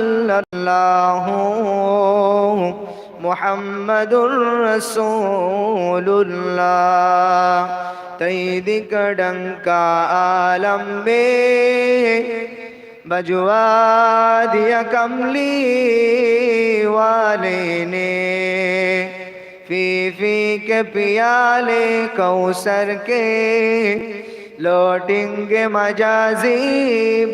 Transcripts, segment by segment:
illallah Muhammadur Rasulullah. तईद कड़ंग का आलम में बजवा दिया कमली वाले ने फीफी के पियाले कौसर के लोटिंग मजाजी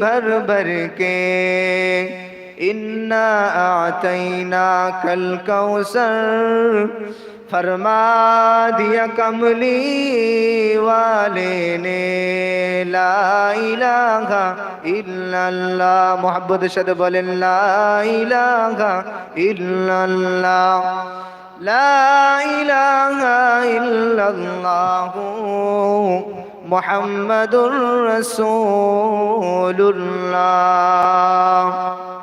भर भर के ইন্না আতাইনা কাল কাউসার, ফরমা দিয়া কমলি ওয়ালে নে লা ইলাহা ইল্লাল্লাহ। মোহাম্মদের সাথে বলেন, লা ইলাহা ইল্লাল্লাহ। লা ইলাহা ইল্লাল্লাহ। মুহাম্মাদুর রাসূলুল্লাহ।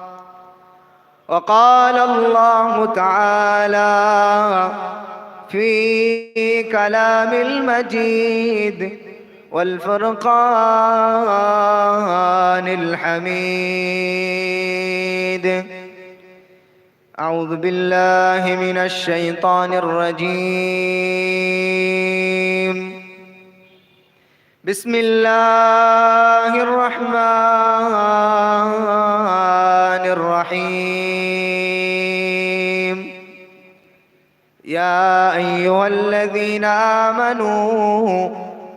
وقال الله تعالى في كلام المجيد والفرقان الحميد. أعوذ بالله من الشيطان الرجيم. بسم الله الرحمن الرحيم. يا أيها الذين آمنوا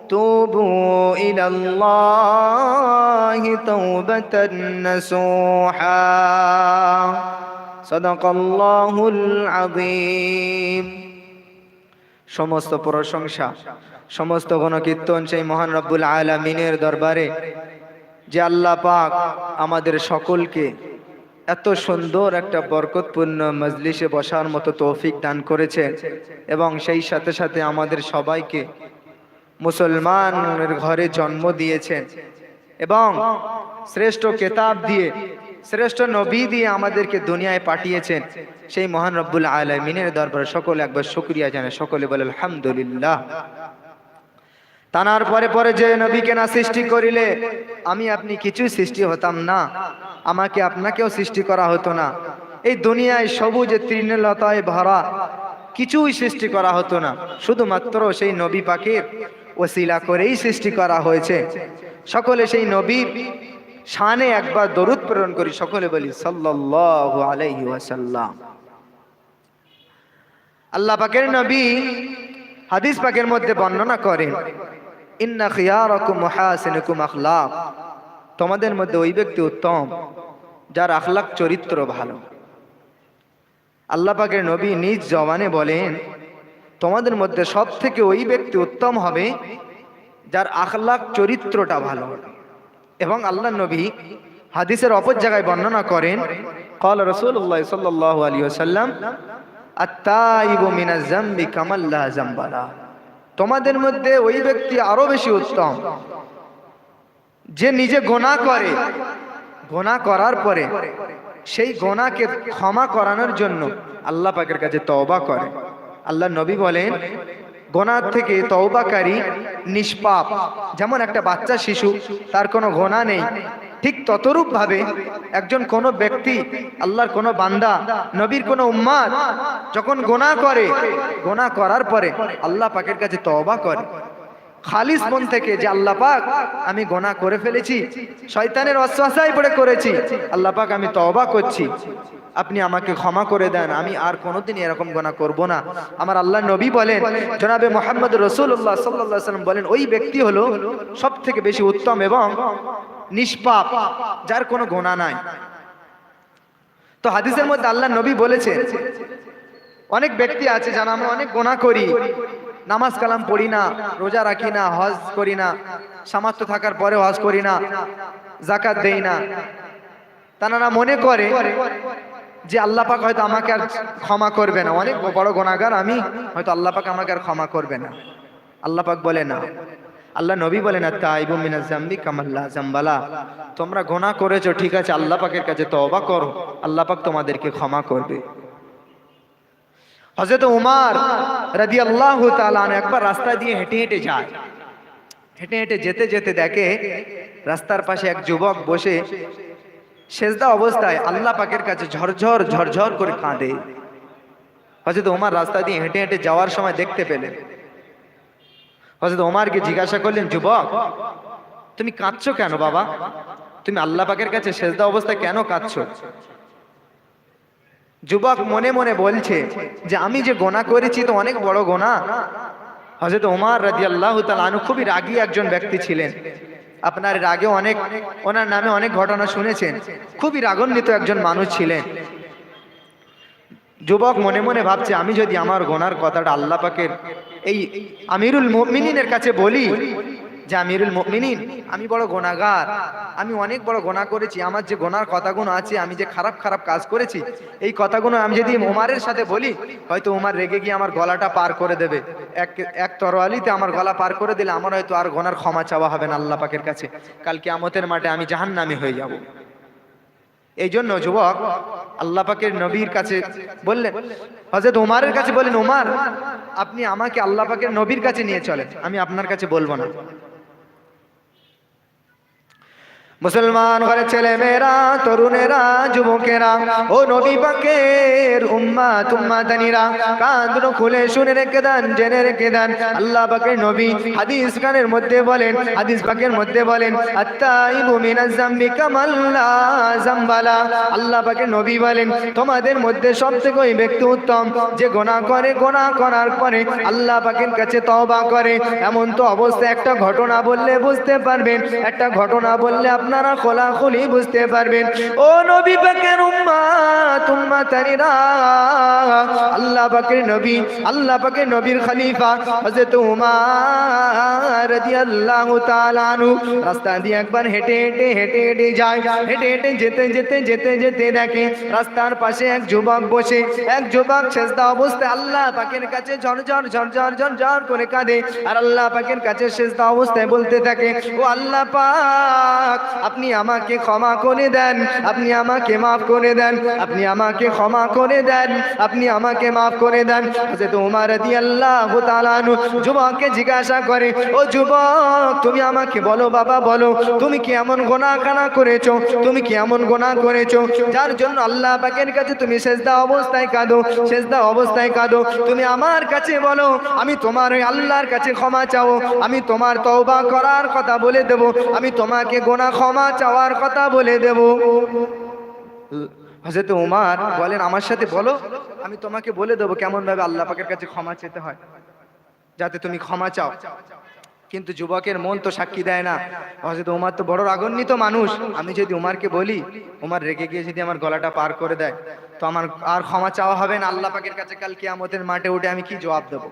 توبوا إلى الله توبة نسوحا صدق الله العظيم সমস্ত প্রশংসা সমস্ত গণকীর্তন সেই মহান রব্বুল আলমিনের দরবারে যে আল্লাহ পাক আমাদের সকলকে এত সুন্দর একটা বরকতপূর্ণ মজলিসে বসার মতো তৌফিক দান করেছে এবং সেই সাথে সাথে আমাদের সবাইকে মুসলমানের ঘরে জন্ম দিয়েছেন এবং শ্রেষ্ঠ কেতাব দিয়ে, শ্রেষ্ঠ নবী দিয়ে আমাদেরকে দুনিয়ায় পাঠিয়েছেন। সেই মহান রব্বুল আলমিনের দরবারে সকলে একবার শুক্রিয়া জানে সকলে বলে, আলহামদুলিল্লাহ। তানার পরে পরে যে নবীকে না সৃষ্টি করিলে, আমি আপনি কিছুই সৃষ্টি হতাম না। আমাকে আপনাকেও সৃষ্টি করা হতো না। এই দুনিয়ায় সবুজ তৃণলতায় ভরা কিছুই সৃষ্টি করা হতো না। শুধুমাত্র সেই নবী পাখির ওসিলা করেই সৃষ্টি করা হয়েছে। সকলে সেই নবী শানে একবার দরুদ প্রেরণ করি, সকলে বলি, সাল্লাল্লাহু আলাইহি আল্লাহ পাকের নবী হাদিস পাকের মধ্যে বর্ণনা করেন, ইন্না খিয়ারাকুম মুহাসিনুকুম আখলাক। তোমাদের মধ্যে ওই ব্যক্তি উত্তম, যার আখলাক চরিত্র ভালো। আল্লাহ পাকের নবী নিজ জবানে বলেন, তোমাদের মধ্যে সব থেকে ওই ব্যক্তি উত্তম হবে, যার আখলাক চরিত্রটা ভালো। এবং আল্লাহ নবী হাদিসের অপর জায়গায় বর্ণনা করেন, কল সাল্লাহ আলী তোমাদের মধ্যে ওই ব্যক্তি আরও বেশি উত্তম। যে নিজে গোনা করে, গোনা করার পরে সেই গোনাকে ক্ষমা করানোর জন্য আল্লাহ পাকের কাছে তওবা করে। আল্লাহ নবী বলেন, গোনার থেকে তওবাকারী নিষ্পাপ। যেমন একটা বাচ্চা শিশু, তার কোনো গোনা নেই। ঠিক ততরূপ ভাবে একজন কোন ব্যক্তি, আল্লাহর কোন বান্দা, নবীর কোন উম্মাদ, যখন গোনা করে, গোনা করার পরে আল্লাহ পাকের কাছে তওবা করে। খালিস মন থেকে যে আল্লাহ পাক আমি গোনা করে ফেলেছি, শয়তানের অশ্বাসায় পড়ে করেছি, আল্লাহ পাক আমি তওবা করছি। আপনি আমাকে ক্ষমা করে দেন, আমি আর কোনোদিন এরকম গোনা করব না। আমার আল্লাহ নবী বলেন, জনাবে মোহাম্মদ রসুল্লাহ সাল্লাহ সাল্লাম বলেন, ওই ব্যক্তি হলো সব থেকে বেশি উত্তম এবং নিষ্পাপ, যার কোনো গোনা নাই। তো হাদিসের মধ্যে আল্লাহ নবী বলেছে অনেক ব্যক্তি আছে যারা আমরা অনেক গোনা করি নামাজ কালাম পড়ি না, রোজা রাখি না, হজ করি না, সামর্থ্য থাকার পরে হজ করি না জাকাত দেই না। তারা মনে করে যে আল্লাহ পাক হয়তো আমাকে আর ক্ষমা করবে না। অনেক বড় গোনাগার আমি, হয়তো আল্লাহ পাক আমাকে আর ক্ষমা করবে না। আল্লাহ পাক বলে না। আল্লাহ নবী বলেন তাইবু মিনাজ জাম্বি কামাল্লা জাম্বালা। তোমরা গোনা করেছ, ঠিক আছে, আল্লাহ পাকের কাছে তওবা করো। আল্লাহ পাক তোমাদেরকে ক্ষমা করবে। হযরত উমার রাদিয়াল্লাহু তাআলা একবার রাস্তা দিয়ে হেঁটে হেঁটে যায়। হেঁটে হেঁটে যেতে যেতে দেখে রাস্তার পাশে এক যুবক বসে সেজদা অবস্থায় আল্লাহ পাকের কাছে ঝরঝর ঝরঝর করে কাঁদে। হজরত ওমার রাস্তা দিয়ে হেঁটে হেঁটে যাওয়ার সময় দেখতে পেলেন। হজরত ওমারকে জিজ্ঞাসা করলেন, যুবক, তুমি কাঁদছো কেন বাবা? তুমি আল্লাহ পাকের কাছে সেজদা অবস্থায় কেন কাঁদছো? যুবক মনে মনে বলছে যে আমি যে গোনা করেছি তো অনেক বড় গোনা। হজরত ওমার রাজি আল্লাহ তালু খুবই রাগী একজন ব্যক্তি ছিলেন। আপনার এর আগে অনেক, ওনার নামে অনেক ঘটনা শুনেছেন। খুবই রাগান্বিত একজন মানুষ ছিলেন। যুবক মনে মনে ভাবছে, আমি যদি আমার গোনার কথাটা আল্লাহ পাকের এই আমিরুল মুমিনিনের কাছে বলি যে আমিরুল মুমিনিন, আমি বড় গোনাগার, আমি অনেক বড় গোনা করেছি, আমার যে গোনার কথাগুলো আছে, আমি যে খারাপ খারাপ কাজ করেছি, এই কথাগুলো আমি যদি উমারের সাথে বলি, হয়তো উমার রেগে গিয়ে আমার গলাটা পার করে দেবে। এক এক তরোয়ালিতে আমার গলা পার করে দিলে আমার হয়তো আর গোনার ক্ষমা চাওয়া হবে না আল্লাহ পাকের কাছে। কালকে আমতের মাঠে আমি জাহান জাহান্নামী হয়ে যাব। এই জন্য যুবক, আল্লাহ পাকের নবীর কাছে বললেন হজরত উমারের কাছে বলেন উমার, আপনি আমাকে আল্লাহ পাকের নবীর কাছে নিয়ে চলেন, আমি আপনার কাছে বলব না। মুসলমান ঘরে ছেলে মেয়েরা তরুণেরা, যুবকেরা, ও নবী পাকের উম্মা তুম্মা দানিরা কান খুলে শুনে রেখে দেন, জেনে রেখে দেন। আল্লাহ পাকের নবী হাদিস গানের মধ্যে বলেন, হাদিস পাকের মধ্যে বলেন, আত্তাইবু মিনাজ জামবি কামাল্লা জামবালা। আল্লাহ পাকের নবী বলেন, তোমাদের মধ্যে সবথেকে ওই ব্যক্তি উত্তম, যে গোনা করে, গোনা করার পরে আল্লাহ পাকের কাছে তওবা করে। এমন তো অবস্থা, একটা ঘটনা বললে বুঝতে পারবেন, একটা ঘটনা বললে আপনারা খোলাখুলি বুঝতে পারবেন। ও নবী পাকের উম্মা তুম্মা তারিরা আল্লাহ পাকের নবী, আল্লাহ পাকের নবীর খলিফা, হযরত উমার রাদিয়াল্লাহু তাআলা আনহু। রাস্তা দিয়ে একবার হেঁটে হেঁটে হেঁটে হেঁটে যায়। হেঁটে হেঁটে যেতে যেতে যেতে যেতে দেখে রাস্তার পাশে এক যুবক বসে। এক যুবক সেজদা অবস্থায় আল্লাহ পাকের কাছে ঝরঝর ঝরঝর ঝরঝর করে কাঁদে। আর আল্লাহ পাকের কাছে সেজদা অবস্থায় বলতে থাকে, ও আল্লাহ পাক আপনি আমাকে ক্ষমা করে দেন, আপনি আমাকে মাফ করে দেন, আপনি আমাকে ক্ষমা করে দেন, আপনি আমাকে মাফ করে দেন। হযরত উমর রাদিয়াল্লাহু তাআলা যুবককে জিজ্ঞাসা করে, ও যুবক, তুমি আমাকে বলো বাবা, বলো, তুমি কি এমন গোনাহ কানা করেছ? তুমি কি এমন গোনা করেছ? যার জন্য আল্লাহ পাকের কাছে তুমি সেজদা অবস্থায় কাঁদো, সেজদা অবস্থায় কাঁদো। তুমি আমার কাছে বলো, আমি তোমার ওই আল্লাহর কাছে ক্ষমা চাও, আমি তোমার তওবা করার কথা বলে দেব, আমি তোমাকে গোনা ক্ষমা চাওয়ার কথা বলে দেব। হজরত উমার বলেন, আমার সাথে বলো, আমি তোমাকে বলে দেবো কেমন ভাবে আল্লাহ পাকের কাছে ক্ষমা চেতে হয়, যাতে তুমি ক্ষমা চাও। কিন্তু যুবকের মন তো সাক্ষী দেয় না। হজরত উমার তো বড় রাগান্বিত মানুষ। আমি যদি উমারকে বলি, উমার রেগে গিয়ে যদি আমার গলাটা পার করে দেয়, তো আমার আর ক্ষমা চাওয়া হবে না। আল্লাহ পাকের কাছে কাল কিয়ামতের মাঠে উঠে আমি কি জবাব দেবো?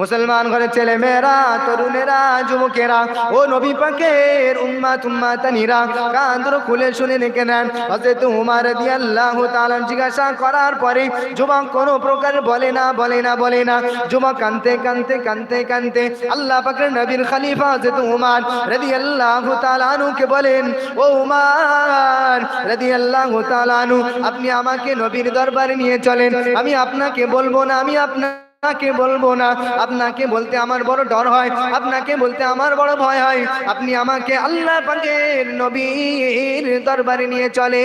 মুসলমান ঘরের ছেলে মেয়েরা তরুণেরা, যুবকেরা, ও নবী পাকের উম্মা তুম্মা তানিরা কান্দর খুলে শুনে রেখে নেন। হযরত উমর রাদিয়াল্লাহু তাআলা জিজ্ঞাসা করার পরে যুবক কোনো প্রকার বলে না বলে না বলে না। যুবক কানতে কানতে কানতে কানতে আল্লাহ পাকের নবীর খলিফা হযরত উমর রাদিয়াল্লাহু তাআলা আনুকে বলেন, ও উমর রাদিয়াল্লাহু তাআলা আনু আপনি আমাকে নবীর দরবারে নিয়ে চলেন। আমি আপনাকে বলব না, আমি আপনার আপনাকে বলব না। আপনাকে বলতে আমার বড় ডর হয়। আপনাকে বলতে আমার বড় ভয় হয়। আপনি আমাকে আল্লাহ পাকের নবীর দরবারে নিয়ে চলে।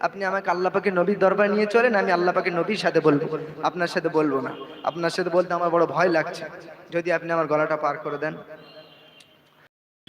আপনি আমাকে আল্লাহ পাকে নবীর দরবার নিয়ে চলেন, আমি আল্লাহ পাকে নবীর সাথে বলব। আপনার সাথে বলব না। আপনার সাথে বলতে আমার বড় ভয় লাগছে। যদি আপনি আমার গলাটা পার করে দেন।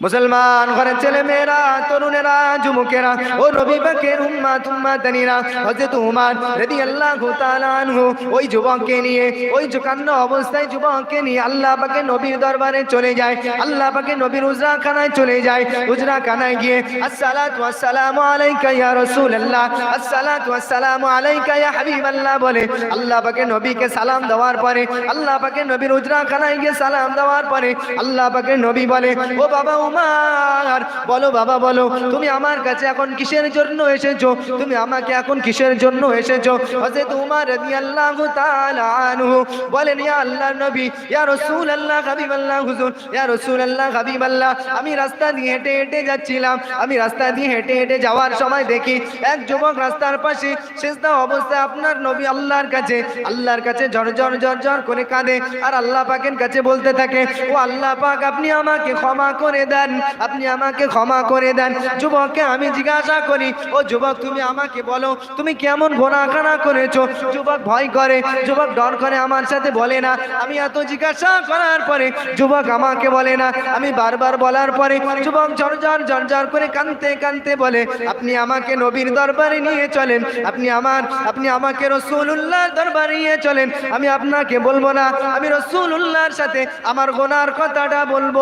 মুসলমান ঘরের ছেলে মেয়েরা তরুণেরা, যুবকেরা, ও নবী পাকের উম্মা তুম্মা তানিরা হযরত উমর রাদিয়াল্লাহু তাআলা আনহু, ওই যুবককে নিয়ে, ওই কান্ন অবস্থায় যুবককে নিয়ে আল্লাহ পাকের নবীর দরবারে চলে যায়, আল্লাহ পাকের নবীর উজরা খানায় চলে যায় উজরা খানায় গিয়ে, আসসালাতু ওয়াসসালামু আলাইকা ইয়া রাসূলুল্লাহ, আসসালাতু ওয়াসসালামু আলাইকা ইয়া হাবিবাল্লাহ বলে, আল্লাহ পাকের নবীকে সালাম দেওয়ার পরে, আল্লাহ পাকের নবীর উজরা খানায় গিয়ে সালাম দেওয়ার পরে, আল্লাহ পাকের নবী বলে, ও বাবা উমার বলো বাবা, বলো, তুমি আমার কাছে এখন কিসের জন্য এসেছ? তুমি আমাকে এখন কিসের জন্য এসেছ? হযরত উমর রাদিয়াল্লাহু তাআলা আনহু বলেন, ইয়া আল্লাহর নবী, ইয়া রাসূলুল্লাহ, হাবিবাল্লাহ, হুজুর, ইয়া রাসূলুল্লাহ, হাবিবাল্লাহ। আমি রাস্তা দিয়ে হেঁটে হেঁটে যাচ্ছিলাম। আমি রাস্তা দিয়ে হেঁটে হেঁটে যাওয়ার সময় দেখি এক যুবক রাস্তার পাশে সেজদা অবস্থায় আপনার নবী আল্লাহর কাছে আল্লাহর কাছে ঝরঝর ঝরঝর করে কাঁদে। আর আল্লাহ পাকের কাছে বলতে থাকে, ও আল্লাহ পাক, আপনি আমাকে ক্ষমা করে দেন দেন, আপনি আমাকে ক্ষমা করে দেন। যুবককে আমি জিজ্ঞাসা করি, ও যুবক, তুমি আমাকে বলো, তুমি কেমন গোনাখানা করেছ? যুবক ভয় করে, যুবক ডর করে, আমার সাথে বলে না। আমি এত জিজ্ঞাসা করার পরে, যুবক আমাকে বলে না। আমি বারবার বলার পরে, যুবক ঝরঝর ঝরঝর করে কানতে কানতে বলে, আপনি আমাকে নবীর দরবারে নিয়ে চলেন, আপনি আমার, আপনি আমাকে রসুল্লাহর দরবারে নিয়ে চলেন। আমি আপনাকে বলব না, আমি রসুল্লাহর সাথে আমার গোনার কথাটা বলব।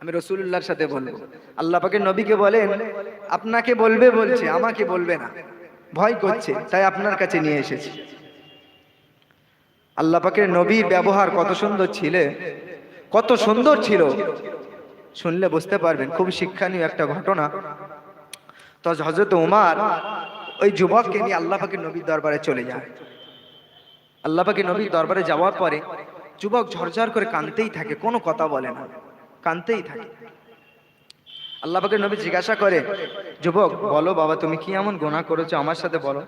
আমি রসুল্লাহর সাথে বলব। আল্লাহ পাকে নবীকে বলেন, আপনাকে বলবে বলছে, আমাকে বলবে না। ভয় করছে, তাই আপনার কাছে নিয়ে এসেছি। আল্লাহ পাকের নবীর ব্যবহার কত সুন্দর ছিল, কত সুন্দর ছিল। শুনলে বুঝতে পারবেন, খুব শিক্ষণীয় একটা ঘটনা। তো হজরত উমার ওই যুবককে নিয়ে আল্লাহ পাকের নবীর দরবারে চলে যায়। আল্লাহ পাকের নবীর দরবারে যাওয়ার পরে যুবক ঝরঝর করে কানতেই থাকে, কোনো কথা বলে না। কানতেই থাকে। আল্লাহ পাকের নবী জিজ্ঞাসা করে, যুবক, বলো বাবা, তুমি কি এমন গোনা করেছ? আমার সাথে বলো।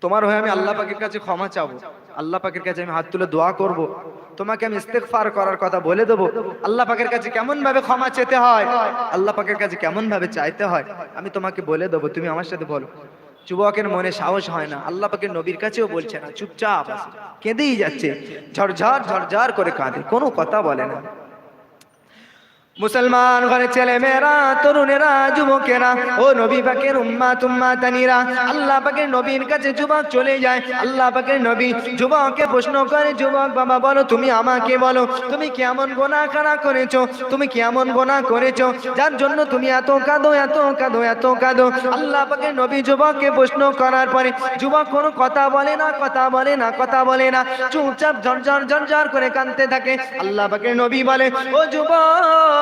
তোমার হয়ে আমি আল্লাহ পাকের কাছে ক্ষমা চাবো। আল্লাহ পাকের কাছে আমি হাত তুলে দোয়া করব। তোমাকে আমি ইস্তেগফার করার কথা বলে দেবো। আল্লাহ পাকের কাছে কেমন ভাবে ক্ষমা চেতে হয়? আল্লাহ পাকের কাছে কেমন ভাবে চাইতে হয়? আমি তোমাকে বলে দেবো, তুমি আমার সাথে বলো। যুবকের মনে সাহস হয় না। আল্লাহ পাকের নবীর কাছেও বলছে না, চুপচাপ। কেঁদেই যাচ্ছে। ঝরঝর ঝরঝর করে কাঁদে। কোনো কথা বলে না। মুসলমান ঘরে ছেলে মেয়েরা তরুণেরা, যুবকেরা, ও নবী পাকের উম্মা তুম্মা তানিরা, আল্লাহ পাকের নবীর কাছে যুবক চলে যায়। আল্লাহ পাকের নবী যুবককে প্রশ্ন করে, যুবক বাবা, বলো তুমি আমাকে বলো, তুমি কেমন গোনা খানা করেছ? তুমি কেমন গোনা করেছ? যার জন্য তুমি এত কাঁদো এত কাঁদো এত কাঁদো? আল্লাহ পাকের নবী যুবককে প্রশ্ন করার পরে, যুবক কোনো কথা বলে না, কথা বলে না, কথা বলে না। চুপচাপ ঝরঝর ঝরঝর করে কাঁদতে থাকে। আল্লাহ পাকের নবী বলে, ও যুবক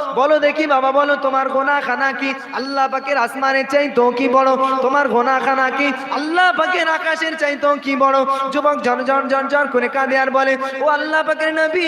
বলো দেখি বাবা, বলো তোমার গোনা খানা কি? আল্লাহ পাকের আসমানের চাইতো কি বড়? তোমার গোনা খানা কি? আল্লাহ পাকের আকাশের চাইতো কি বড়? যুবক ঝরঝর ঝরঝর করে কাঁদে আর বলে, ও আল্লাহ পাকের নবী,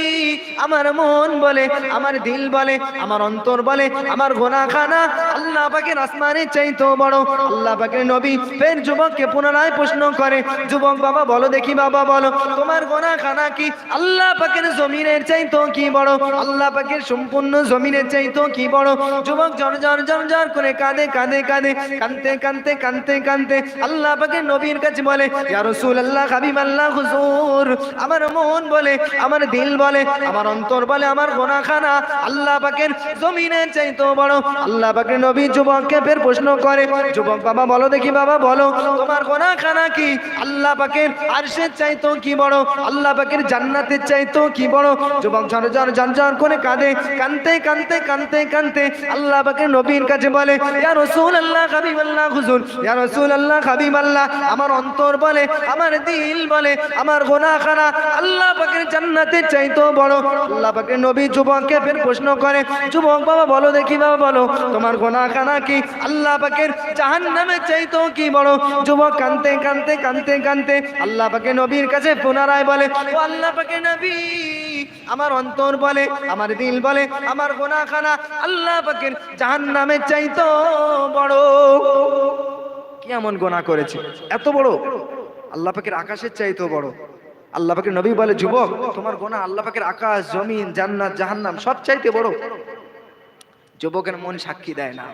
আমার মন বলে, আমার দিল বলে, আমার অন্তর বলে, আমার গোনা খানা আল্লাহ পাকের আসমানের চাইতো বড়। আল্লাহ পাকের নবী ফের যুবককে পুনরায় প্রশ্ন করে, যুবক বাবা, বলো দেখি বাবা, বলো, তোমার গোনা খানা কি? আল্লাহ পাকের জমিনের চাইতো কি বড়? আল্লাহ পাকের সম্পূর্ণ জমিনের চাইতো কি বড়? যুবক ঝর ঝর ঝর ঝর করে কাঁদে কাঁদে কাঁদে কানতে কানতে কানতে কানতে আল্লাহ পাকের নবীর কাছে বলে, ইয়া রাসূলুল্লাহ, হাবিব আল্লাহ, হুজুর। আমার মন বলে, আমার দিল বলে, আমার অন্তর বলে, আমার গোনাখানা আল্লাহ পাকের জমিনের চাইতো বড়। আল্লাহ পাকের নবী যুবককে ফের প্রশ্ন করে, যুবক বাবা, বলো দেখি বাবা, বলো, তোমার গোনাখানা কি? আল্লাহ পাকের আরশের চাইতো কি বড়? আল্লাহ পাকের জান্নাতের চাইতো কি বড়? যুবক ঝর ঝর ঝর ঝর করে কাঁদে কানতে কানতে কানতে কানতে আল্লাহ পাকের নবীর কাছে বলে, ইয়া রাসূলুল্লাহ, হাবিবাল্লাহ, হুজুর, ইয়া রাসূলুল্লাহ, হাবিবাল্লাহ। আমার অন্তর বলে, আমার দিল বলে, আমার গোনাখানা আল্লাহ পাকের জান্নাতের চাইতো বড়। আল্লাহ পাকের নবী যুবককে ফের প্রশ্ন করে, যুবক বাবা, বলো দেখি বাবা, বলো, তোমার গোনাখানা কি আল্লাহ পাকের জাহান্নামের চাইতো কি বড়? যুবক কানতে কানতে কানতে কানতে আল্লাহ পাকের নবীর কাছে পুনরায় বলে, ও আল্লাহ পাকের নবী আমার অন্তর বলে, আমার দিল বলে, আমার গোনাখানা আল্লাহ পাকের জাহান্নামের চাইতো বড়। কি এমন গোনা করেছে? এত বড়? আল্লাহ পাকের আকাশের চাইতো বড়। আল্লাহ পাকের নবী বলে, যুবক, তোমার গোনা আল্লাহ পাকের আকাশ, জমিন, জান্নাত, জাহান্নাম সব চাইতে বড়। যুবকের মন সাক্ষী দেয় না।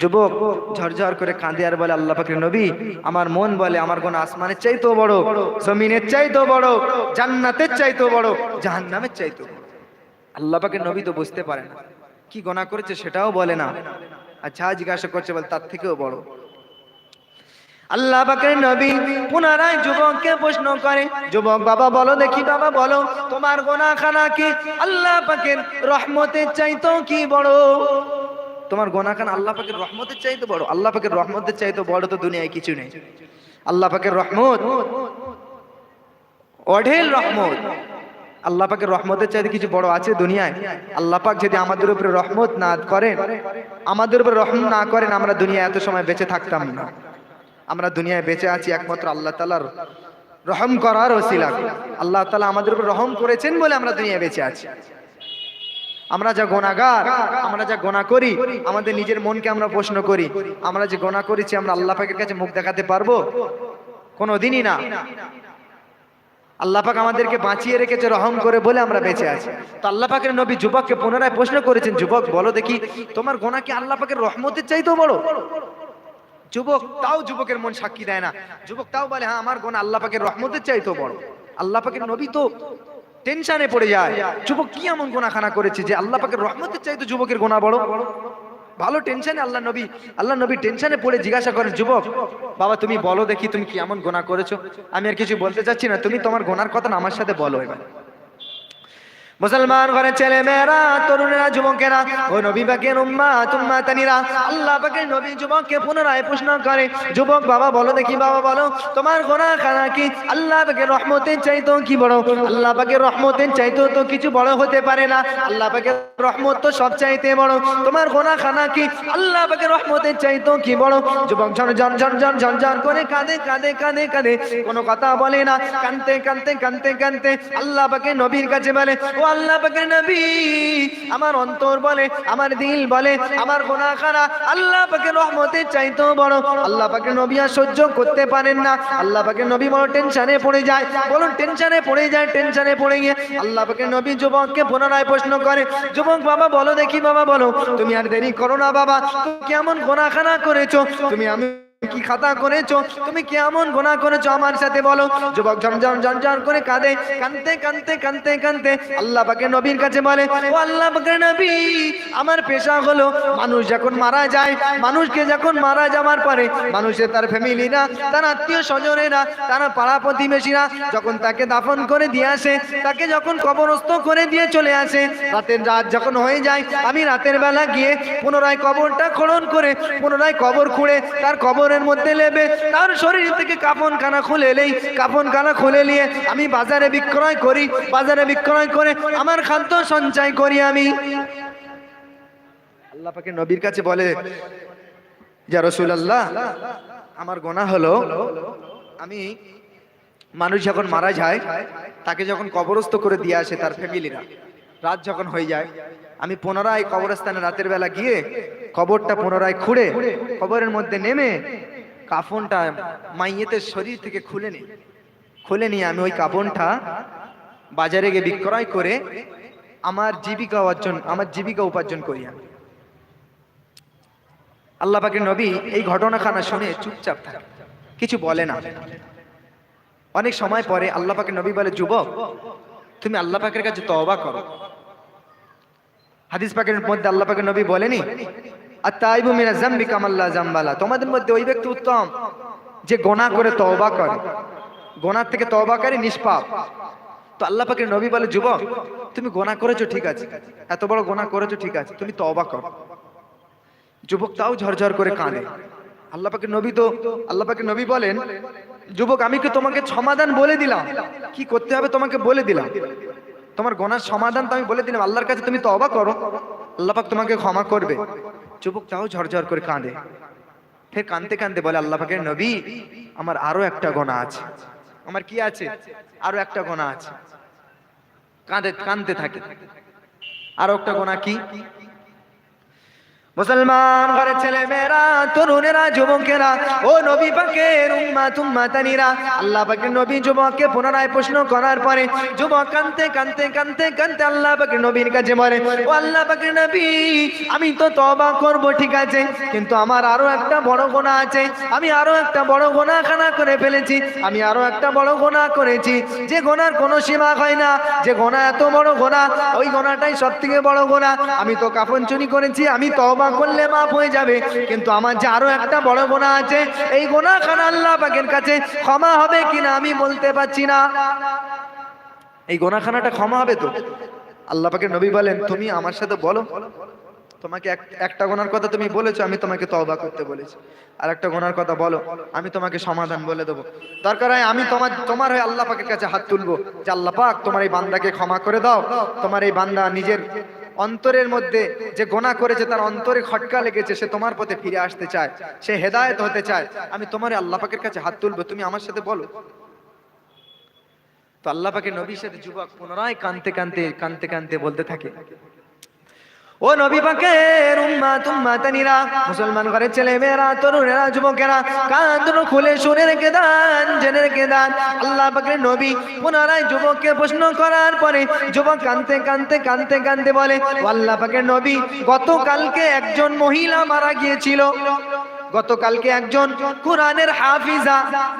যুবক ঝরঝর করে কাঁদে আর বলে, আল্লাহ পাকের নবী, আমার মন বলে, আমার কোন আসমানের চাইতো বড়, জমিনের চাইতো বড়, জান্নাতের চাইতো বড়, জাহান্নামের চাইতেও বড়। আল্লাহ পাকের নবী তো বুঝতে পারে না। কি গোনা করেছে সেটাও বলে না। আর যা জিজ্ঞাসা করছে, বলে, তার থেকেও বড়। আল্লাহ পাকের নবী পুনরায় যুবককে প্রশ্ন করে, যুবক বাবা, বলো দেখি বাবা, বলো, তোমার গোনা খানা কি? আল্লাহ পাকের রহমতের চাইতো কি বড়? তোমার গোনাখান আল্লাহ পাকের রহমতের চাইতে বড়। আল্লাহ পাকের রহমতের চাইতে বড় তো দুনিয়ায় কিছু নেই। আল্লাহ পাকের রহমত, অঢেল রহমত। আল্লাহ পাকের রহমতের চাইতে কিছু বড় আছে দুনিয়ায়। আল্লাহ পাক যদি আমাদের উপরে রহমত না করেন, আমাদের উপরে রহম না করেন, আমরা দুনিয়ায় এত সময় বেঁচে থাকতাম না। আমরা দুনিয়ায় বেঁচে আছি একমাত্র আল্লাহ তালার রহম করার ওসিলা। আল্লাহ তালা আমাদের উপর রহম করেছেন বলে আমরা দুনিয়ায় বেঁচে আছি। আমরা যা গোনাগার, আমরা যা গোনা করি, আমাদের নিজের মনকে আমরা প্রশ্ন করি। আমরা যে গোনা করেছি, আমরা আল্লাহ পাকের কাছে মুখ দেখাতে পারব? কোনো দিনই না। আল্লাহ পাক আমাদেরকে বাঁচিয়ে রেখেছে, রহম করে বলে আমরা বেঁচে আছি। তো আল্লাহ পাকের নবী যুবককে পুনরায় প্রশ্ন করেছেন, যুবক, বলো দেখি, তোমার গোনা কি আল্লাহ পাকের রহমতের চাইতেও বড়? যুবক তাও যুবকের মন সাক্ষী দেয় না। যুবক তাও বলে হ্যাঁ আমার গোনা আল্লাহ পাকের রহমতের চাইতেও বড়। আল্লাহ পাকের নবী তো টেনশনে পড়ে যায়। যুবক কি এমন গোনাখানা করেছে যে আল্লাহ পাকের রহমতের চাইতে যুবকের গোনা বড়? ভালো টেনশনে আল্লাহ নবী আল্লাহ নবী টেনশনে পড়ে জিজ্ঞাসা করেন, যুবক, বাবা তুমি বলো দেখি তুমি কি এমন গোনা করেছ? আমি আর কিছু বলতে চাচ্ছি না, তুমি তোমার গোনার কথা আমার সাথে বলো এবার। মুসলমান ঘরে ছেলে মেয়েরা, তরুণেরা, যুবকেরা, ও নবী পাকের উম্মা তুম্মা তানিরা আল্লাহ পাকের নবী যুবককে পুনরায় প্রশ্ন করে, যুবক বাবা বলো দেখি বাবা বলো, তোমার গোনা খানা কি? আল্লাহ পাকের রহমতের চাইতো কি বড়? আল্লাহ পাকের রহমতের চাইতো তো কিছু বড় হতে পারে না। আল্লাহ পাকের রহমত তো সব চাইতে বড়। তোমার গোনা খানা কি? আল্লাহ পাকের রহমতের চাইতো কি বড়? যুবক ঝন ঝন ঝন ঝন ঝন ঝন করে কাঁদে কাঁদে কাঁদে কাঁদে, কোনো কথা বলে না। কানতে কানতে কানতে কানতে আল্লাহ পাকের নবীর কাছে বলে ও আল্লাহ পাকের নবী। আমার অন্তর বলে, আমার দিল বলে, আমার গোনা খানা আল্লাহ পাকের রহমতের চাইতো বড়। আল্লাহ নবী আর সহ্য করতে পারেন না। আল্লাহ পাকের নবী বড় টেনশনে পড়ে যায়। বলুন টেনশনে পড়ে যায়, টেনশনে পড়ে গিয়ে। আল্লাহ পাকের নবী যুবককে পুনরায় প্রশ্ন করে, যুবক বাবা, বলো দেখি বাবা, বলো। তুমি আর দেরি করো না বাবা। কেমন গোনাখানা করেছ? তুমি আমি কি খাতা করেছ? তুমি কেমন গোনা করেছ আমার সাথে বলো। যুবক ঝমঝম ঝমঝম করে কাঁদে। কানতে কানতে কানতে কানতে আল্লাহ পাকে নবীর কাছে বলে, ও আল্লাহ পাকে নবী, আমার পেশা হলো মানুষ যখন মারা যায়, মানুষকে যখন মারা যাওয়ার পরে মানুষের তার ফ্যামিলিরা তার আত্মীয় স্বজনেরা, তারা পাড়া প্রতিবেশীরা যখন তাকে দাফন করে দিয়ে আসে, তাকে যখন কবরস্থ করে দিয়ে চলে আসে, রাতের রাত যখন হয়ে যায়, আমি রাতের বেলা গিয়ে পুনরায় কবরটা খনন করে, পুনরায় কবর খুঁড়ে, তার কবরের মধ্যে লেবে, তার শরীর থেকে কাফন খানা খুলে এলেই কাফন খানা খুলে নিয়ে আমি বাজারে বিক্রয় করি, বাজারে বিক্রয় করে আমার খাদ্য সঞ্চয় করি আমি। আল্লাহ পাকে নবীর কাছে বলে যা রসুল আল্লাহ আমার গোনা হলো, আমি মানুষ যখন মারা যায়, তাকে যখন কবরস্থ করে দিয়ে আসে তার ফ্যামিলিরা রাত যখন হয়ে যায়, আমি পুনরায় কবরস্থানে রাতের বেলা গিয়ে কবরটা পুনরায় খুঁড়ে কবরের মধ্যে নেমে কাফনটা মাইয়েতের শরীর থেকে খুলে নিই খুলে নিয়ে আমি ওই কাফনটা বাজারে গিয়ে বিক্রয় করে আমার জীবিকা অর্জন, আমার জীবিকা উপার্জন করি আমি। আল্লাহ পাকের নবী এই ঘটনাখানা শুনে চুপচাপ থাকে, কিছু বলে না। অনেক সময় পরে আল্লাহ পাকের নবী বলে, যুবক, তুমি আল্লাহ পাকের কাছে তওবা করো। হাদিস পাকের মধ্যে আল্লাহ পাকের নবী বলেনি আর মিনা জাম্বি কামাল্লা জাম্বালা। তোমাদের মধ্যে ওই ব্যক্তি উত্তম, যে গোনা করে তওবা করে। গোনার থেকে তওবাকারী নিষ্পাপ। তো আল্লাহ পাকের নবী বলে, যুবক, তুমি গোনা করেছ, ঠিক আছে। এত বড় গোনা করেছ, ঠিক আছে। তুমি তওবা করো। যুবক তাও ঝরঝর করে কাঁদে। আল্লাহ পাকের নবী তো, আল্লাহ পাকের নবী বলেন, যুবক, আমি কি তোমাকে সমাধান বলে দিলাম? কি করতে হবে তোমাকে বলে দিলাম? তোমার গোনার সমাধান তো আমি বলে দিলাম। আল্লাহর কাছে তুমি তওবা করো। আল্লাহ পাক তোমাকে ক্ষমা করবে। যুবক তাও ঝরঝর করে কাঁদে। ফের কাঁদতে কাঁদতে বলে, আল্লাহ পাকের নবী, আমার আরও একটা গোনা আছে। আমার কি আছে? আরও একটা গোনা আছে। কাঁদে, কাঁদতে থাকে। আরও একটা গোনা কি? মুসলমান ঘরের ছেলে মেয়েরা তরুণেরা, যুবকেরা, ও নবী পাকের উম্মা তুম্মা তানিরা আল্লাহ পাকের নবী যুবককে পুনরায় প্রশ্ন করার পরে যুবক কানতে কানতে কানতে কানতে আল্লাহ পাকের নবীর কাছে বলে, ও আল্লাহ পাকের নবী, আমি তো তবা করব, ঠিক আছে, কিন্তু আমার আরও একটা বড় গোনা আছে, আমি আরও একটা বড় গোনা খানা করে ফেলেছি, আমি আরও একটা বড় গোনা করেছি, যে গোনার কোনো সীমা হয় না, যে গোনা এত বড় গোনা ওই গোনাটাই সব থেকে বড় গোনা আমি তো কাফন চুরি করেছি, আমি তবা করলে মাপ হয়ে যাবে। কিন্তু আমার যে আরও একটা বড় গোনা আছে, এই গোনা খানা আল্লাহ পাকের কাছে ক্ষমা হবে কিনা আমি বলতে পারছি না। এই গোনাখানাটা ক্ষমা হবে তো? আল্লাহ পাকের নবী বলেন, তুমি আমার সাথে বলো। তোমাকে একটা গোনার কথা তুমি বলেছ, আমি তোমাকে তওবা করতে বলেছি। আর একটা গোনার কথা বলো, আমি তোমাকে সমাধান বলে দেবো। দরকার হয় আমি তোমার তোমার হয়ে আল্লাহ পাকের কাছে হাত তুলবো। যে আল্লাহ পাক তোমার এই বান্দাকে ক্ষমা করে দাও। তোমার এই বান্দা নিজের অন্তরের মধ্যে যে গোনা করেছে, তার অন্তরে খটকা লেগেছে, সে তোমার পথে ফিরে আসতে চায়। সে হেদায়ত হতে চায়। আমি তোমার আল্লাহ পাকের কাছে হাত তুলবো, তুমি আমার সাথে বলো। তো আল্লাহ পাকের নবীর সাথে যুবক পুনরায় কানতে কানতে কানতে কানতে বলতে থাকে ও নবী পাকের তুম্মা তানিরা মুসলমান ঘরের ছেলে মেয়েরা তরুণেরা, যুবকেরা, কান দুটো খুলে শুনে রেখে দান, জেনে রেখে দান। আল্লাহ পাকের নবী পুনরায় যুবককে প্রশ্ন করার পরে যুবক কানতে কানতে কানতে কানতে বলে আল্লাহ পাকের নবী, গতকালকে একজন মহিলা মারা গিয়েছিল। গতকালকে একজন কোরআনের হাফিজা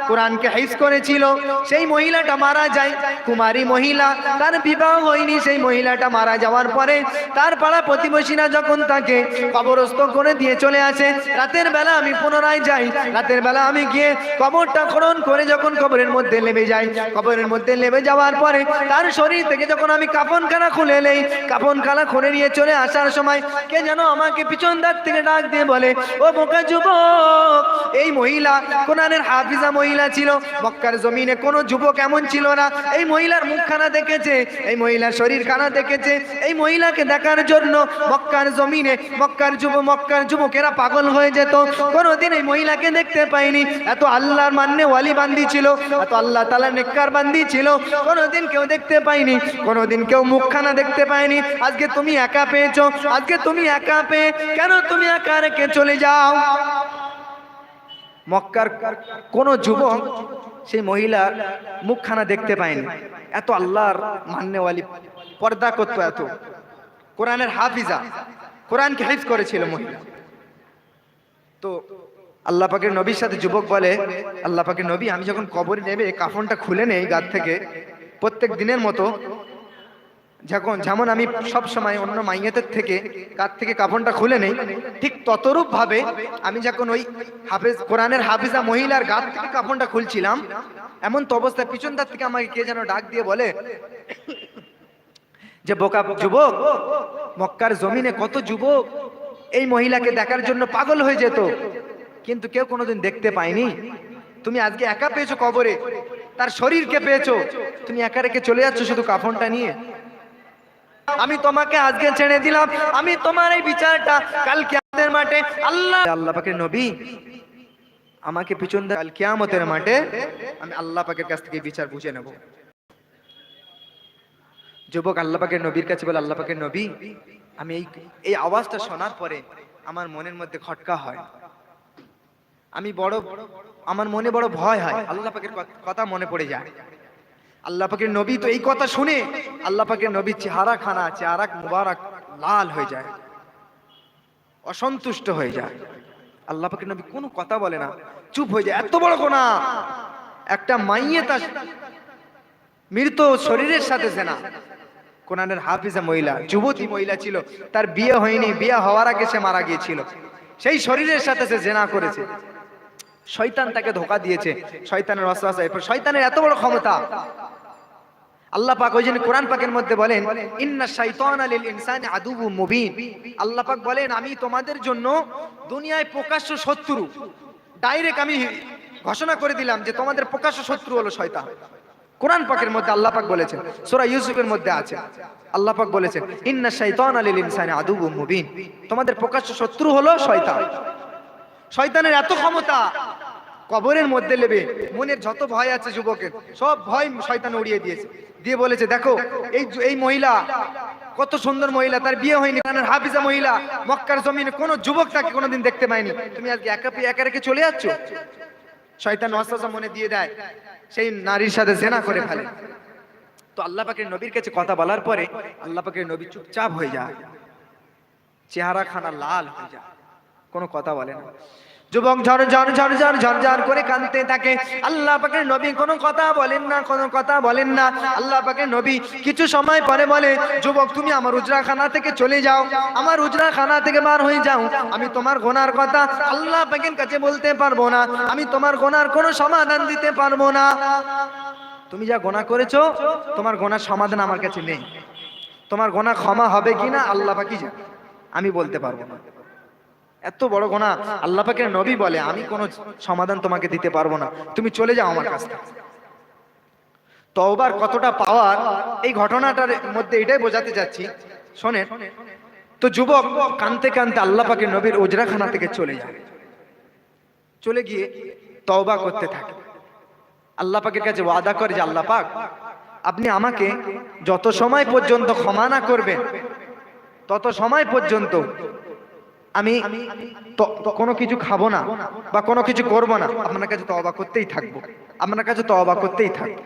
কোরআনকে হাইজ করেছিল। সেই মহিলাটা মারা যায়, কুমারী মহিলা। তার বিবাহ হয়নি, সেই মহিলাটা মারা যাওয়ার পরে তার পাড়া প্রতিবেশীরা যখন তাকে কবরস্থ করে দিয়ে চলে আসে, রাতের বেলা আমি পুনরায় যাই। রাতের বেলা আমি গিয়ে কবরটা খনন করে যখন কবরের মধ্যে নেমে যাই, কবরের মধ্যে নেমে যাওয়ার পরে তার শরীর থেকে যখন আমি কাপন খানা খুলে নেই কাপন খানা খুলে নিয়ে চলে আসার সময় কে যেন আমাকে পিছন দাঁত থেকে ডাক দিয়ে বলে, ও বোকা যুবক এই মহিলা কোরআনের হাফিজা মহিলা ছিল। মক্কার জমিনে কোনো যুবক এমন ছিল না। এই মহিলার মুখখানা দেখেছে, এই মহিলার শরীর খানা দেখেছে। এই মহিলাকে দেখার জন্য মক্কার জমিনে মক্কার যুব মক্কার যুবকেরা পাগল হয়ে যেত। কোনোদিন এই মহিলাকে দেখতে পাইনি। এত আল্লাহর মান্যে ওয়ালি বান্দি ছিল, এত আল্লাহ তালা নেককার বান্দি ছিল। কোনোদিন কেউ দেখতে পাইনি, কোনোদিন কেউ মুখখানা দেখতে পায়নি। আজকে তুমি একা পেয়েছ, আজকে তুমি একা পেয়ে কেন তুমি একা রেখে চলে যাও? মক্কার কোন যুবক সেই মহিলার মুখখানা দেখতে পায়নি। এত আল্লাহর মান্যওয়ালি, পর্দা করতো এত। কোরআনের হাফিজা, কোরআনকে হিফ করেছিল মহিলা। তো আল্লাহ পাকের নবীর সাথে যুবক বলে, আল্লাহ পাকের নবী, আমি যখন কবরে নেবে কাফনটা খুলে নেই গাছ থেকে, প্রত্যেক দিনের মতো যখন যেমন আমি সব সময় অন্য মাইয়াতের থেকে কাত থেকে কাপড়টা খুলে নেই, ঠিক ততরূপ ভাবে আমি যখন ওই হাফেজ কোরআনের হাফিজা মহিলার গাত থেকে কাপড়টা খুলছিলাম, এমন তো অবস্থায় পিছন দার থেকে আমাকে কে যেন ডাক দিয়ে বলে, যে বোকা যুবক, মক্কার জমিনে কত যুবক, এই মহিলাকে দেখার জন্য পাগল হয়ে যেত, কিন্তু কেউ কোনোদিন দেখতে পায়নি। তুমি আজকে একা পেয়েছ কবরে, তার শরীরকে পেয়েছ, তুমি একা রেখে চলে যাচ্ছ শুধু কাফনটা নিয়ে। আমি তোমাকে আজকে ছেড়ে দিলাম। আমি তোমার এই বিচারটা কাল কিয়ামতের মাঠে আল্লাহ আল্লাহ পাকের নবী আমাকে পিছন দিয়ে কাল কিয়ামতের মাঠে আমি আল্লাহ পাকের কাছ থেকে বিচার বুঝে নেব। যুবক, আল্লাহ পাকের নবীর কাছে বলে, আল্লাহ পাকের নবী, আমি এই এই আওয়াজটা শোনার পরে আমার মনের মধ্যে খটকা হয়। আমি বড়, আমার মনে বড় ভয় হয়। আল্লাহ পাকের কথা মনে পড়ে যায়। আল্লাহ পাকের নবী তো এই কথা শুনে আল্লাহ পাকের নবীর চেহারা খানা চেহারা মুবারক লাল হয়ে যায়, অসন্তুষ্ট হয়ে যায়। আল্লাহ পাকের নবী কোনো কথা বলে না, চুপ হয়ে যায়, এত বড় গোনা। একটা মাইয়ে তার মৃত শরীরের সাথে সেনা কোরআনের হাফিজা মহিলা, যুবতী মহিলা ছিল, তার বিয়ে হয়নি, বিয়ে হওয়ার আগে সে মারা গিয়েছিল। সেই শরীরের সাথে সে জেনা করেছে। শয়তান তাকে ধোকা দিয়েছে, শয়তানের এরপর শয়তানের এত বড় ক্ষমতা। আল্লাহ পাক ওই জন্য কোরআন পাকের মধ্যে বলেন, ইন্না শাইতানা লিল ইনসানি আদুবু মুবিন। আল্লাহ পাক বলেন, আমি তোমাদের জন্য দুনিয়ায় প্রকাশ্য শত্রু। ডাইরেক্ট আমি ঘোষণা করে দিলাম যে তোমাদের প্রকাশ্য শত্রু হলো শয়তান। কোরআন পাকের মধ্যে আল্লাহ পাক বলেছেন, সূরা ইউসুফের মধ্যে আছে। আল্লাহ পাক বলেছেন, ইন্না শাইতানা লিল ইনসানি আদুবু মুবিন। তোমাদের প্রকাশ্য শত্রু হলো শয়তান। শয়তানের এত ক্ষমতা কবরের মধ্যে নেবে মনের যত ভয় আছে যুবকের, সব ভয় শয়তান উড়িয়ে দিয়েছে। দিয়ে বলেছে, দেখো, এই এই মহিলা, কত সুন্দর মহিলা, তার বিয়ে হয়নি। কারণ হাফিজা মহিলা মক্কার জমিনে কোনো যুবক তাকে কোনোদিন দেখতে পায়নি। তুমি আজকে একা একা রেখে চলে যাচ্ছ? শয়তান ওয়াসওয়াসা মনে দিয়ে দেয়, সেই নারীর সাথে জেনা করে ফেলে। তো আল্লাহ পাকের নবীর কাছে কথা বলার পরে আল্লাহ পাকের নবী চুপচাপ হয়ে যায়। চেহারা খানা লাল হয়ে যায়। কোনো কথা বলে না। যুবক ঝড় ঝড় ঝড় করে কাঁদতে থাকে। আল্লাহ পাকের নবী কোনো কথা বলেন না, কোনো কথা বলেন না। আল্লাহ পাকের নবী কিছু সময় পরে বলে, যুবক, তুমি আমার উজরাখানা থেকে চলে যাও। আমার উজরাখানা থেকে বার হয়ে যাও। আমি তোমার গোনার কথা আল্লাহ পাকের কাছে বলতে পারব না। আমি তোমার গোনার কোনো সমাধান দিতে পারব না। তুমি যা গোনা করেছ, তোমার গোনার সমাধান আমার কাছে নেই। তোমার গোনা ক্ষমা হবে কিনা আল্লাহ পাকি জানে? আমি বলতে পারব না। এত বড় গোনা আল্লাহ পাকের নবী বলে, আমি কোনো সমাধান তোমাকে দিতে পারব না। তুমি চলে যাও আমার কাছ থেকে। তওবার কতটা পাওয়ার, এই ঘটনাটার মধ্যে এটাই বোঝাতে যাচ্ছি শোনেন, তো যুবক কানতে কানতে আল্লাহ পাকের নবীর ওজরাখানা থেকে চলে যায়। চলে গিয়ে তওবা করতে থাকে। আল্লাহ পাকের কাছে ওয়াদা করে যে, আল্লাহ পাক, আপনি আমাকে যত সময় পর্যন্ত ক্ষমা না করবেন, তত সময় পর্যন্ত আমি কোনো কিছু খাব না বা কোনো কিছু করব না, আপনার কাছে তওবা করতেই থাকব। আপনার কাছে তওবা করতেই থাকব।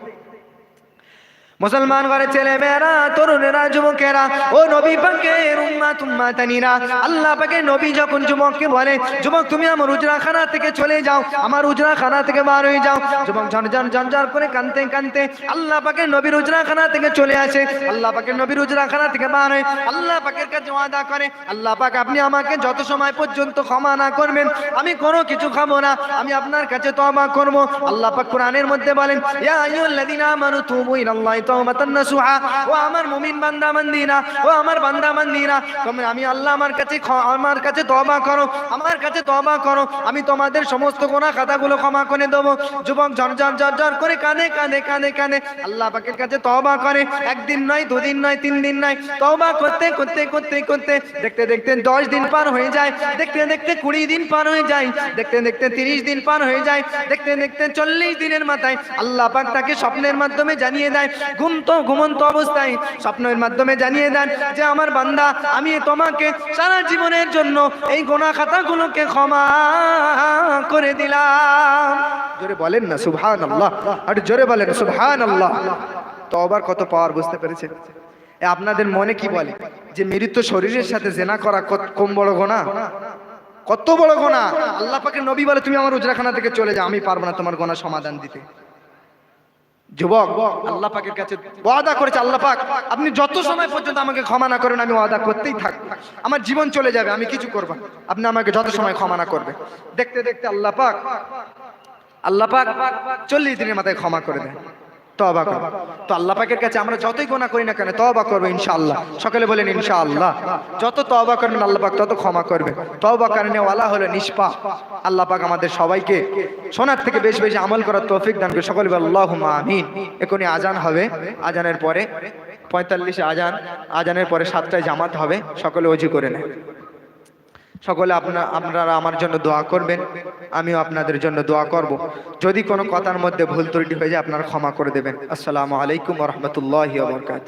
মুসলমান ঘরে ছেলে মেয়েরা তরুণেরা, যুবকেরা, ও নবী পাকে উম্মা তুম্মা তানিরা আল্লাহ পাকে নবী যখন যুবককে বলে, যুবক, তুমি আমার উজরাখানা থেকে চলে যাও, আমার উজরাখানা থেকে বার হয়ে যাও। যুবক ঝনঝন ঝনঝর করে কানতে কানতে আল্লাহ পাকে নবীর উজরাখানা থেকে চলে আসে। আল্লাহ পাকে নবীর উজরাখানা থেকে বার হয় আল্লাহ পাকের কাছে ওয়াদা করে, আল্লাহ পাক, আপনি আমাকে যত সময় পর্যন্ত ক্ষমা না করবেন, আমি কোনো কিছু খাব না, আমি আপনার কাছে তওবা করব। আল্লাহ পাক কোরআনের মধ্যে বলেন, ইয়া আইয়ুহাল্লাযীনা আমানু তুবু ইলাল্লাহি তাওবাতান নাসুহা। ও আমার মুমিন বান্দা বান্দিরা ও আমার বান্দা বান্দিরা তোমরা আমি আল্লাহ আমার কাছে আমার কাছে তওবা করো, আমার কাছে তওবা করো, আমি তোমাদের সমস্ত গুনাহ খাতাগুলো ক্ষমা করে দেবো। যুবক ঝরঝর ঝরঝর করে কানে কানে কানে কানে আল্লাহ পাকের কাছে তওবা করে। একদিন নয়, দুদিন নয়, তিন দিন নয়, তওবা করতে করতে করতে করতে দেখতে দেখতে দশ দিন পার হয়ে যায়, দেখতে দেখতে কুড়ি দিন পার হয়ে যায়, দেখতে দেখতে তিরিশ দিন পার হয়ে যায়, দেখতে দেখতে চল্লিশ দিনের মাথায় আল্লাহ পাক তাকে স্বপ্নের মাধ্যমে জানিয়ে দেয় ঘুমন্ত ঘুমন্ত অবস্থায় স্বপ্নের মাধ্যমে জানিয়ে দেন যে আমার বান্দা, আমি তোমাকে সারা জীবনের জন্য এই গোনা খাতাগুলোকে ক্ষমা করে দিলাম। জোরে বলেন না সুবহান আল্লাহ আর জোরে বলেন সুবহান আল্লাহ তওবার কত পাওয়ার, বুঝতে পেরেছেন? আপনাদের মনে কি বলে? যে মৃত শরীরের সাথে জেনা করা কম বড় গোনা? কত বড় গোনা? আল্লাহ পাকের নবী বলে তুমি আমার উজরাখানা থেকে চলে যাও, আমি পারব না তোমার গোনা সমাধান দিতে। যুবক আল্লাহ পাকের কাছে ওয়াদা করেছে আল্লাহ পাক আপনি যত সময় পর্যন্ত আমাকে ক্ষমা না করেন আমি ওয়াদা করতেই থাকব আমার জীবন চলে যাবে আমি কিছু করব। আপনি আমাকে যত সময় ক্ষমা না করবে দেখতে দেখতে আল্লাহ পাক আল্লাহ পাক চল্লিশ দিনের মাথায় ক্ষমা করে দেন। তবা করো। তো আল্লাহ পাকের কাছে আমরা যতই গোনা করি না কেন তবা করব ইনশাআল্লাহ। সকলে বলেন ইনশাআল্লাহ। যত তবা করবেন আল্লাহ পাক তত ক্ষমা করবে। তবা কারণে ওয়ালা হলো নিষ্পা। আল্লাহ পাক আমাদের সবাইকে সোনার থেকে বেশি বেশি আমল করার তৌফিক দান করে সকলে আল্লাহ আমিন। এখনই আজান হবে। আজানের পরে পঁয়তাল্লিশে আজান। আজানের পরে সাতটায় জামাত হবে। সকলে অজু করে নেয়। সকলে আপনার আপনারা আমার জন্য দোয়া করবেন, আমিও আপনাদের জন্য দোয়া করব। যদি কোনো কথার মধ্যে ভুল ত্রুটি হয়ে যায়, আপনারা ক্ষমা করে দেবেন। আসসালামু আলাইকুম রহমতুল্লাহ বরকাত